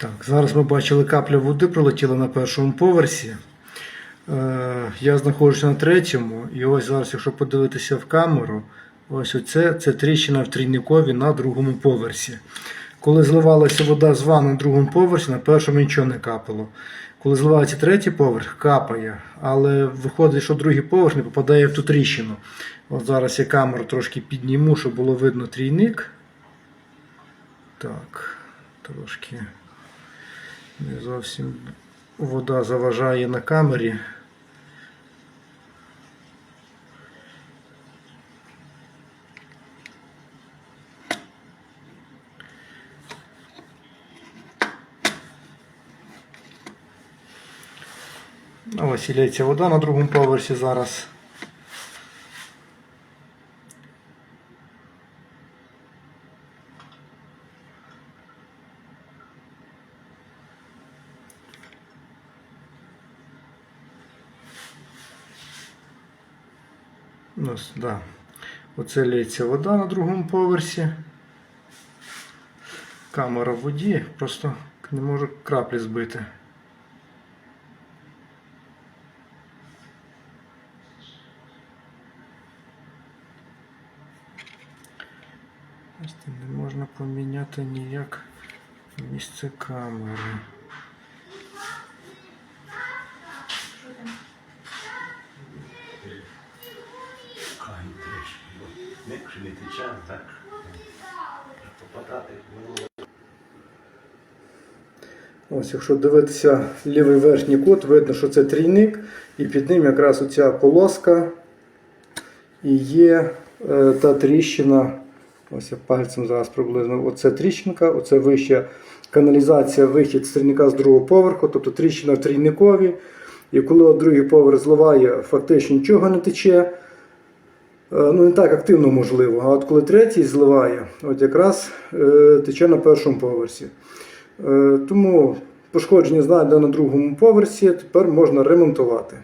Так, зараз ми бачили капля води пролетіла на першому поверсі. Е, я знаходжуся на третьому, і ось зараз, якщо подивитися в камеру, ось оце це тріщина в трійникові на другому поверсі. Коли зливалася вода з ванни на другому поверсі, на першому нічого не капало. Коли зливається третій поверх, капає, але виходить, що другий поверх не попадає в ту тріщину. От зараз я камеру трошки підніму, щоб було видно трійник. Так, трошки не зовсім вода заважає на камері. А Ось і лється вода на другому поверсі зараз. Ну, с- да. Оце лється вода на другому поверсі. Камера в воді, просто не можу краплі збити. Не можна поміняти ніяк місце камери. Якщо не так. Попадати в. Ось, якщо дивитися лівий верхній кут, видно, що це трійник, і під ним якраз оця полоска і є е, та тріщина. Ось я пальцем зараз приблизно. Оце тріщинка, оце вища каналізація, вихід з трійника з другого поверху, тобто тріщина в трійникові. І коли другий поверх зливає, фактично нічого не тече. Е, Ну, не так активно можливо. А от коли третій зливає, от якраз е, тече на першому поверсі. Е, Тому пошкодження знайдено на другому поверсі, тепер можна ремонтувати.